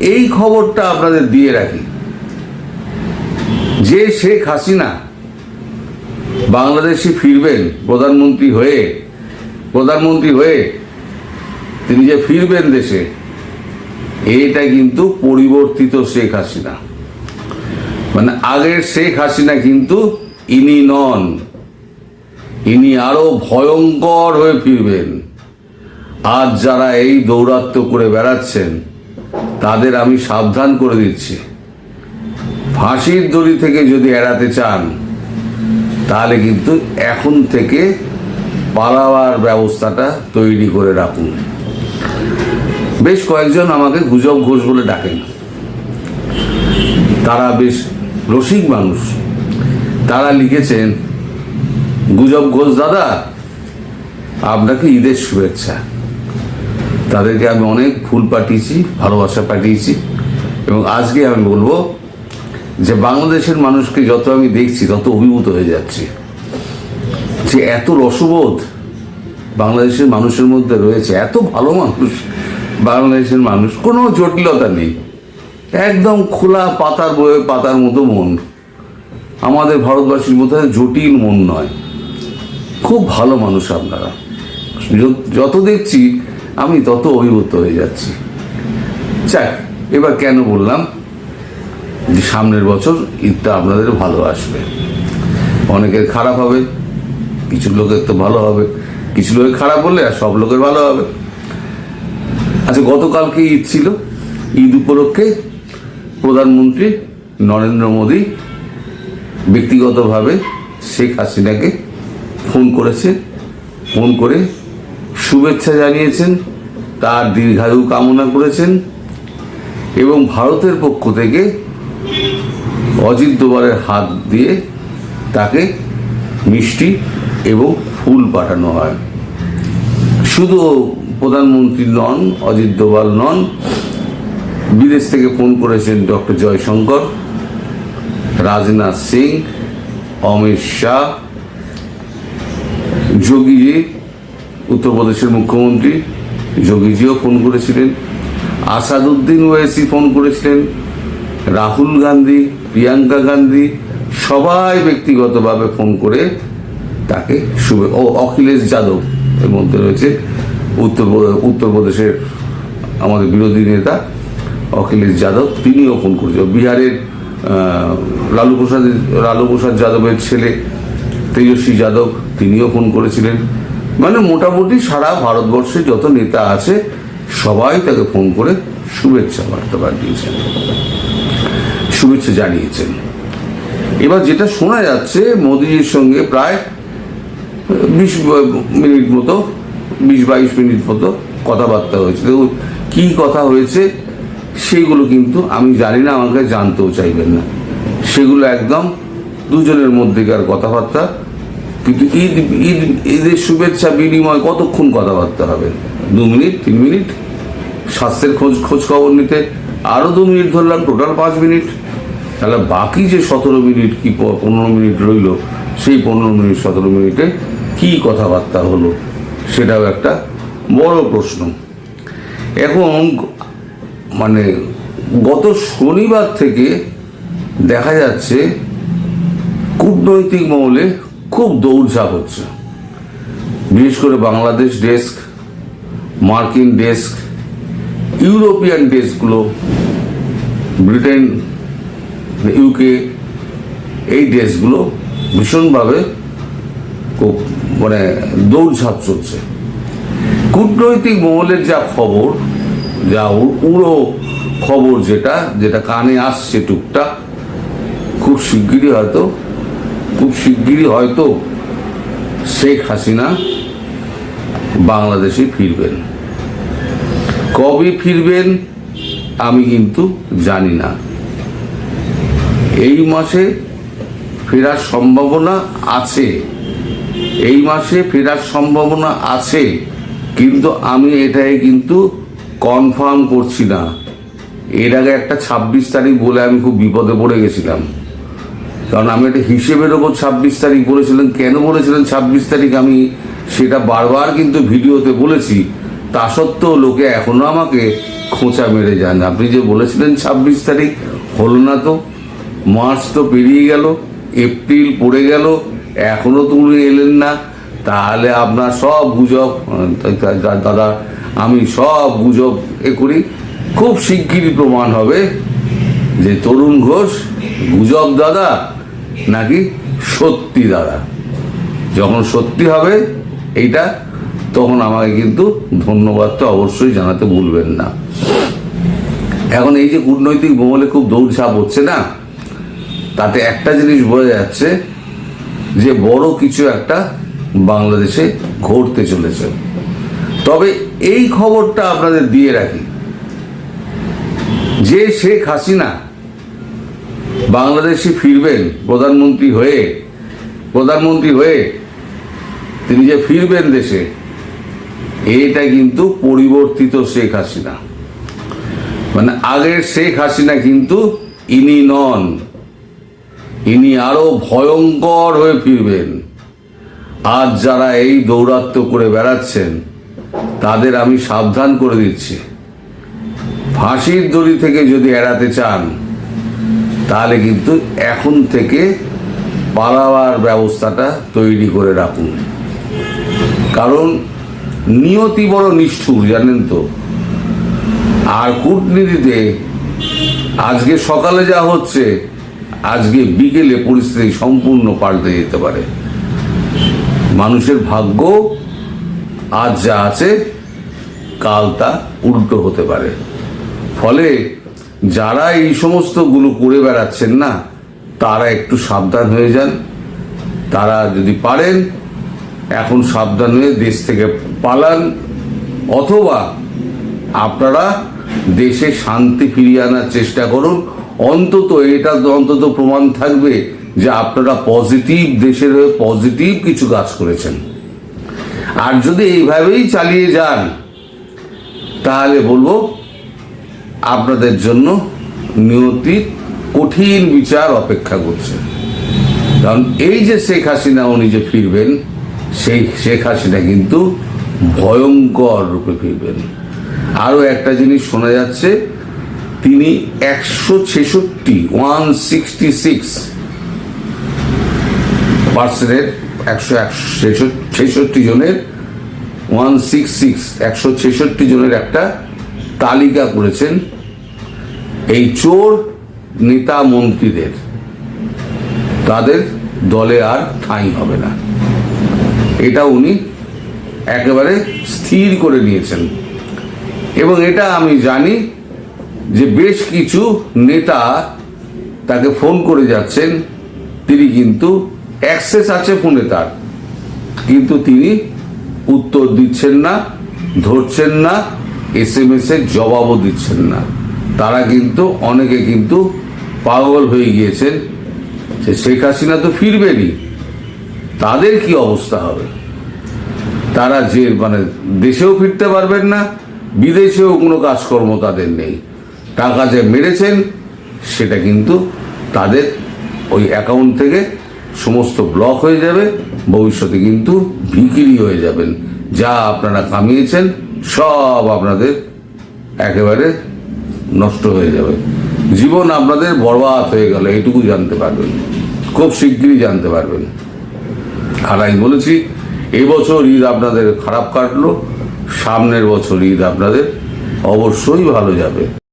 এই খবরটা আপনাদের দিয়ে রাখি। যে শেখ হাসিনা বাংলাদেশে ফিরবেন, প্রধানমন্ত্রী হয়ে প্রধানমন্ত্রী হয়ে তিনি যে ফিরবেন দেশে, এটা কিন্তু পরিবর্তিত শেখ হাসিনা। মানে আগের শেখ হাসিনা কিন্তু ইনি নন। ইনি আরও ভয়ঙ্কর হয়ে ফিরবেন। আজ যারা এই দৌরাত্ম্য করে বেড়াচ্ছেন তাদের আমি সাবধান করে দিচ্ছি। ফাঁসির দড়ি থেকে যদি এড়াতে চান, তাহলে কিন্তু এখন থেকে পালাবার ব্যবস্থাটা তৈরি করে রাখুন। বেশ কয়েকজন আমাকে গুজব ঘোষ বলে ডাকেন। তারা বেশ রসিক মানুষ। তারা লিখেছেন, গুজব ঘোষ দাদা, আপনাকে ঈদের শুভেচ্ছা। তাদেরকে আমি অনেক ফুল পাঠিয়েছি, ভালোবাসা পাঠিয়েছি এবং আজকে আমি বলব যে বাংলাদেশের মানুষকে যত আমি দেখছি তত অভিভূত হয়ে যাচ্ছি। যে এত রসবোধ বাংলাদেশের মানুষের মধ্যে রয়েছে, এত ভালো মানুষ বাংলাদেশের মানুষ, কোনো জটিলতা নেই। একদম খোলা পাতার বয়ে পাতার মতো মন। আমাদের ভারতবাসীর মতো জটিল মন নয়। খুব ভালো মানুষ আপনারা। যত দেখছি আমি তত অভিভূত হয়ে যাচ্ছি। চাক এবার কেন বললাম? যে সামনের বছর ঈদটা আপনাদের ভালো আসবে। অনেকের খারাপ হবে, কিছু লোকের তো ভালো হবে। কিছু লোকের খারাপ হলে আর সব লোকের ভালো হবে। আচ্ছা গতকালকে ঈদ ছিল। ঈদ উপলক্ষে প্রধানমন্ত্রী নরেন্দ্র মোদী ব্যক্তিগতভাবে শেখ হাসিনাকে ফোন করেছে। ফোন করে শুভেচ্ছা জানিয়েছেন, তার দীর্ঘায়ু কামনা করেছেন এবং ভারতের পক্ষ থেকে অজিত দোবারের হাত দিয়ে তাকে মিষ্টি এবং ফুল পাঠানো হয়। শুধু প্রধানমন্ত্রী নন, অজিত দোভাল নন, বিদেশ থেকে ফোন করেছেন ডক্টর জয়শঙ্কর, রাজনাথ সিং, অমিত শাহ, যোগীজি উত্তরপ্রদেশের মুখ্যমন্ত্রী যোগীজিও ফোন করেছিলেন, আসাদুদ্দিন ওয়েসি ফোন করেছিলেন, রাহুল গান্ধী, প্রিয়াঙ্কা গান্ধী, সবাই ব্যক্তিগতভাবে ফোন করে তাকে শুভে, ও অখিলেশ যাদব এর মধ্যে রয়েছে উত্তর উত্তরপ্রদেশের আমাদের বিরোধী নেতা অখিলেশ যাদব, তিনিও ফোন করেছেন বিহারের লালু প্রসাদ লালু প্রসাদ যাদবের ছেলে তেজস্বী যাদব, তিনিও ফোন করেছিলেন। মানে মোটামুটি সারা ভারতবর্ষে যত নেতা আছে, সবাই তাকে ফোন করে শুভেচ্ছা বার্তা পাঠিয়েছেন। শুভেচ্ছা জানিয়েছেন। এবার যেটা শোনা যাচ্ছে, মোদিজির সঙ্গে প্রায় বিশ মিনিট মতো, বিশ বাইশ মিনিট মতো কথাবার্তা হয়েছে। দেখুন, কী কথা হয়েছে, সেইগুলো কিন্তু আমি জানি না, আমাকে জানতেও চাইবেন না। সেগুলো একদম দুজনের মধ্যেকার কথাবার্তা। কিন্তু ঈদ ঈদ, ঈদের শুভেচ্ছা বিনিময় কতক্ষণ কথাবার্তা হবে? দু মিনিট, তিন মিনিট? স্বাস্থ্যের খোঁজ খোঁজ খবর নিতে আরও দু মিনিট ধরলাম, টোটাল পাঁচ মিনিট। তাহলে বাকি যে সতেরো মিনিট কি পনেরো মিনিট রইল, সেই পনেরো মিনিট, সতেরো মিনিটে কি কথাবার্তা হলো, সেটাও একটা বড় প্রশ্ন। এখন মানে গত শনিবার থেকে দেখা যাচ্ছে কূটনৈতিক মহলে খুব দৌড়ঝাঁপ হচ্ছে। বিশেষ করে বাংলাদেশ ডেস্ক, মার্কিন ডেস্ক, ইউরোপিয়ান ডেস্কগুলো, ব্রিটেন, ইউকে, এই ডেস্কগুলো ভীষণভাবে খুব মানে দৌড়ঝাঁপ চলছে। কূটনৈতিক মহলের যা খবর, যা উড়ো খবর যেটা যেটা কানে আসছে টুকটাক, খুব শিগগিরই হয়তো খুব শিগগিরই হয়তো শেখ হাসিনা বাংলাদেশে ফিরবেন। কবে ফিরবেন আমি কিন্তু জানি না। এই মাসে ফেরার সম্ভাবনা আছে। এই মাসে ফেরার সম্ভাবনা আছে, কিন্তু আমি এটাই কিন্তু কনফার্ম করছি না। এর আগে একটা ছাব্বিশ তারিখ বলে আমি খুব বিপদে পড়ে গেছিলাম। কারণ আমি একটা হিসেবের ওপর ছাব্বিশ তারিখ বলেছিলেন, কেন বলেছিলেন ছাব্বিশ তারিখ আমি সেটা বারবার কিন্তু ভিডিওতে বলেছি। তা সত্ত্বেও লোকে এখনও আমাকে খোঁচা মেরে যান আপনি যে বলেছিলেন ছাব্বিশ তারিখ, হলো না তো। মার্চ তো পেরিয়ে গেল, এপ্রিল পড়ে গেল, এখনও তো উনি এলেন না। তাহলে আপনার সব গুজব, দাদা, আমি সব গুজব এ করি। খুব শিগগিরই প্রমাণ হবে যে তরুণ ঘোষ, গুজব দাদা নাকি সত্যি দাদা? যখন সত্যি হবে এইটা, তখন আমাকে কিন্তু ধন্যবাদটা অবশ্যই জানাতে ভুলবেন না। এখন এই যে কূটনৈতিক মহলে খুব দৌড়ঝাঁপ হচ্ছে না, তাতে একটা জিনিস বোঝা যাচ্ছে যে বড় কিছু একটা বাংলাদেশে ঘটতে চলেছে। তবে এই খবরটা আপনাদের দিয়ে রাখি। যে শেখ হাসিনা বাংলাদেশে ফিরবেন প্রধানমন্ত্রী হয়ে প্রধানমন্ত্রী হয়ে তিনি যে ফিরবেন দেশে, এটা কিন্তু পরিবর্তিত শেখ হাসিনা। মানে আগের শেখ হাসিনা কিন্তু ইনি নন। ইনি আরও ভয়ঙ্কর হয়ে ফিরবেন। আজ যারা এই দৌরাত্ম্য করে বেড়াচ্ছেন, তাদের আমি সাবধান করে দিচ্ছি। ফাঁসির দড়ি থেকে যদি এড়াতে চান তাহলে কিন্তু এখন থেকে পালাবার ব্যবস্থাটা তৈরি করে রাখুন। কারণ নিয়তি বড় নিষ্ঠুর, জানেন তো? আর কূটনীতিতে আজকে সকালে যা হচ্ছে, আজকে বিকেলে পরিস্থিতি সম্পূর্ণ পাল্টে যেতে পারে। মানুষের ভাগ্য আজ যা আছে, কাল তা উল্টো হতে পারে। ফলে যারা এই সমস্তগুলো করে বেড়াচ্ছেন না, তারা একটু সাবধান হয়ে যান। তারা যদি পারেন, এখন সাবধান হয়ে দেশ থেকে পালান। অথবা আপনারা দেশে শান্তি ফিরিয়ে আনার চেষ্টা করুন। অন্তত এটা অন্তত প্রমাণ থাকবে যে আপনারা পজিটিভ দেশের হয়ে পজিটিভ কিছু কাজ করেছেন। আর যদি এইভাবেই চালিয়ে যান, তাহলে বলব আপনাদের জন্য নিয়তির কঠিন বিচার অপেক্ষা করছে। কারণ এই যে শেখ হাসিনা উনি যে ফিরবেন, সেই শেখ হাসিনা কিন্তু ভয়ঙ্কর রূপে ফিরবেন। আরও একটা জিনিস শোনা যাচ্ছে, তিনি একশো ছেষট্টি, ওয়ান সিক্সটি সিক্স পার্সেন্টের, একশো একশো ছেষট্টি জনের, ওয়ান সিক্স সিক্স, একশো ছেষট্টি জনের একটা তালিকা করেছেন। এই চোর নেতা মন্ত্রীদের, তাদের দলে আর ঠাঁই হবে না। এটা উনি একেবারে স্থির করে নিয়েছেন। এবং এটা আমি জানি যে বেশ কিছু নেতা তাকে ফোন করে যাচ্ছেন, তিনি কিন্তু অ্যাক্সেস আছে ফোনে তার। কিন্তু তিনি উত্তর দিচ্ছেন না, ধরছেন না এস এম এস এর জবাবও দিচ্ছেন না। তারা কিন্তু, অনেকে কিন্তু পাগল হয়ে গিয়েছেন যে শেখ হাসিনা তো ফিরবেনই। তাদের কি অবস্থা হবে? তারা যে মানে দেশেও ফিরতে পারবেন না, বিদেশেও কোনো কাজকর্ম তাদের নেই। টাকা যে মেরেছেন, সেটা কিন্তু তাদের ওই অ্যাকাউন্ট থেকে সমস্ত ব্লক হয়ে যাবে, ভবিষ্যতে কিন্তু বিক্রি হয়ে যাবেন। যা আপনারা কামিয়েছেন, সব আপনাদের একেবারে নষ্ট হয়ে যাবে। জীবন আপনাদের বরবাদ হয়ে গেল এটুকু জানতে পারবেন। খুব শিগগিরই জানতে পারবেন। আর আমি বলেছি, এবছর ঈদ আপনাদের খারাপ কাটলো, সামনের বছর ঈদ আপনাদের অবশ্যই ভালো যাবে।